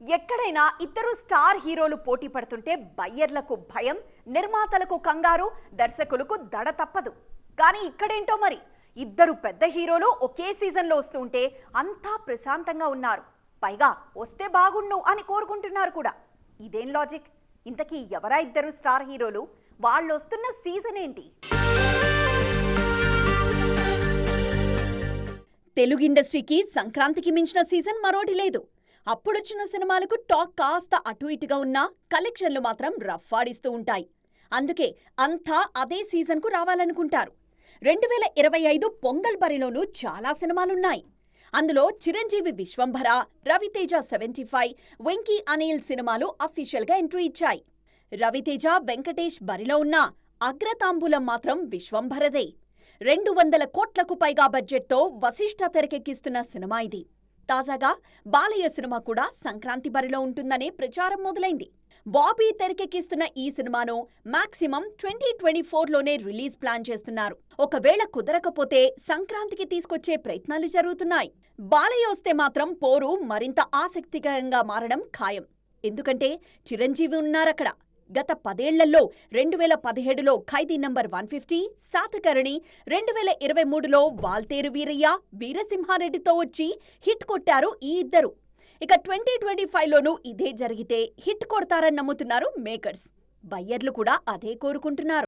ఎక్కడైనా ఇద్దరు స్టార్ హీరోలు పోటీ పడుతుంటే బయ్యర్లకు భయం నిర్మాతలకు కంగారు దర్శకులకు దడ తప్పదు. కానీ ఇక్కడేంటో మరి? ఇద్దరు పెద్ద హీరోలు ఒకే సీజన్లో వస్తుంటే అంతా ప్రశాంతంగా ఉన్నారు. పైగా వస్తే బాగుండు అని కోరుకుంటున్నారు కూడా. ఇదేం లాజిక్? ఇంతకీ ఎవరా ఇద్దరు స్టార్ హీరోలు? వాళ్ళు వస్తున్న సీజన్ ఏంటి? తెలుగు ఇండస్ట్రీకి సంక్రాంతికి మించిన సీజన్ మరోటి లేదు. అప్పుడొచ్చిన సినిమాలకు టాక్ కాస్త అటు ఇటుగా ఉన్నా కలెక్షన్లు మాత్రం రఫ్ఫాడిస్తూ ఉంటాయి. అందుకే అంతా అదే సీజన్కు రావాలనుకుంటారు. రెండు వేల ఇరవై ఐదు పొంగల్ బరిలోనూ చాలా సినిమాలున్నాయి. అందులో చిరంజీవి విశ్వంభర రవితేజ సెవెంటీ ఫైవ్ వెంకీ అనిల్ సినిమాలు అఫీషియల్గా ఎంట్రీ ఇచ్చాయి. రవితేజ వెంకటేష్ బరిలో ఉన్న అగ్రతాంబూలం మాత్రం విశ్వంభరదే. రెండు వందల కోట్లకు పైగా బడ్జెట్తో వశిష్ఠ తెరకెక్కిస్తున్న సినిమా ఇది. తాజాగా బాలయ్య సినిమా కూడా సంక్రాంతి బరిలో ఉంటుందనే ప్రచారం మొదలైంది. బాబీ తెరకెక్కిస్తున్న ఈ సినిమాను మాక్సిమం ట్వంటీ ట్వంటీ ఫోర్లోనే రిలీజ్ ప్లాన్ చేస్తున్నారు. ఒకవేళ కుదరకపోతే సంక్రాంతికి తీసుకొచ్చే ప్రయత్నాలు జరుగుతున్నాయి. బాలయ్య వస్తే మాత్రం పోరు మరింత ఆసక్తికరంగా మారడం ఖాయం. ఎందుకంటే చిరంజీవి ఉన్నారక్కడ. గత పదేళ్ళలో రెండు వేల పదిహేడులో Khaidi number one fifty Satakarni రెండు వేల ఇరవై మూడులో వాల్తేరు వీరయ్య వీరసింహారెడ్డితో వచ్చి హిట్ కొట్టారు ఈ ఇద్దరు. ఇక ట్వంటీ ట్వంటీ ఫైవ్లోనూ ఇదే జరిగితే హిట్ కొడతారని నమ్ముతున్నారు మేకర్స్. బయ్యర్లు కూడా అదే కోరుకుంటున్నారు.